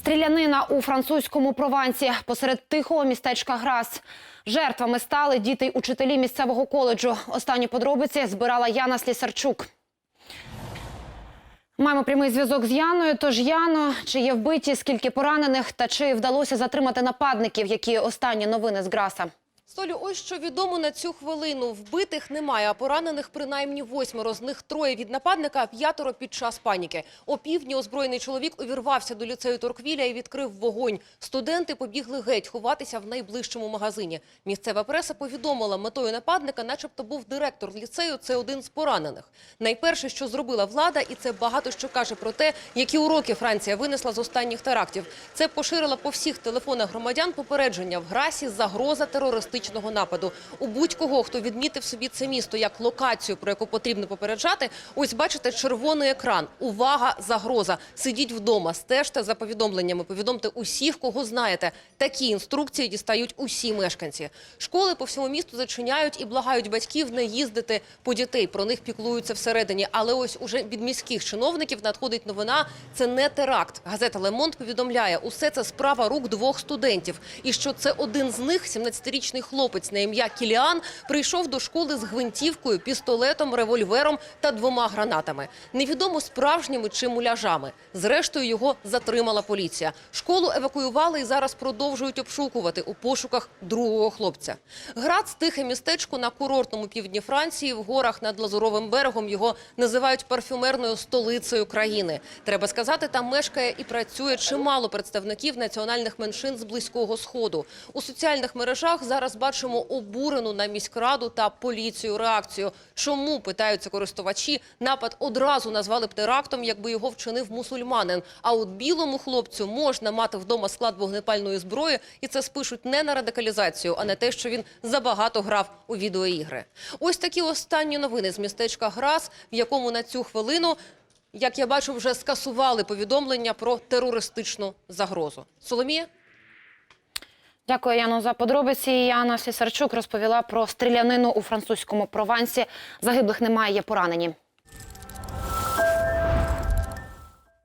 Стрілянина у французькому Провансі посеред тихого містечка Грас. Жертвами стали діти й учителі місцевого коледжу. Останні подробиці збирала Яна Слісарчук. Маємо прямий зв'язок з Яною. Тож Яно, чи є вбиті, скільки поранених, та чи вдалося затримати нападників, які останні новини з Граса? Солю, ось що відомо на цю хвилину. Вбитих немає, а поранених принаймні восьмеро. З них троє від нападника, а п'ятеро під час паніки. О півдні озброєний чоловік увірвався до ліцею Торквіля і відкрив вогонь. Студенти побігли геть ховатися в найближчому магазині. Місцева преса повідомила, метою нападника начебто був директор ліцею, це один з поранених. Найперше, що зробила влада, і це багато що каже про те, які уроки Франція винесла з останніх терактів. Це поширила по всіх телефонах громадян попередження в Грасі загроза терористичного нападу. У будь-кого, хто відмітив собі це місто як локацію, про яку потрібно попереджати, ось бачите червоний екран. Увага, загроза. Сидіть вдома, стежте за повідомленнями, повідомте усіх, кого знаєте. Такі інструкції дістають усі мешканці. Школи по всьому місту зачиняють і благають батьків не їздити по дітей. Про них піклуються всередині. Але ось уже від міських чиновників надходить новина. Це не теракт. Газета Лемонт повідомляє, усе це справа рук двох студентів. І що це один з них, 17-річний хлопець на ім'я Кіліан, прийшов до школи з гвинтівкою, пістолетом, револьвером та двома гранатами. Невідомо справжніми чи муляжами. Зрештою його затримала поліція. Школу евакуювали і зараз продовжують обшукувати у пошуках другого хлопця. Грац – тихе містечко на курортному півдні Франції. В горах над Лазуровим берегом його називають парфюмерною столицею країни. Треба сказати, там мешкає і працює чимало представників національних меншин з Близького Сходу. У соціальних мережах зараз бачимо обурену на міськраду та поліцію реакцію. Чому, питаються користувачі, напад одразу назвали б терактом, якби його вчинив мусульманин. А от білому хлопцю можна мати вдома склад вогнепальної зброї, і це спишуть не на радикалізацію, а на те, що він забагато грав у відеоігри. Ось такі останні новини з містечка Грас, в якому на цю хвилину як я бачу, вже скасували повідомлення про терористичну загрозу. Соломія? Дякую, Яно, за подробиці. Яна Сісарчук розповіла про стрілянину у французькому Провансі. Загиблих немає, є поранені.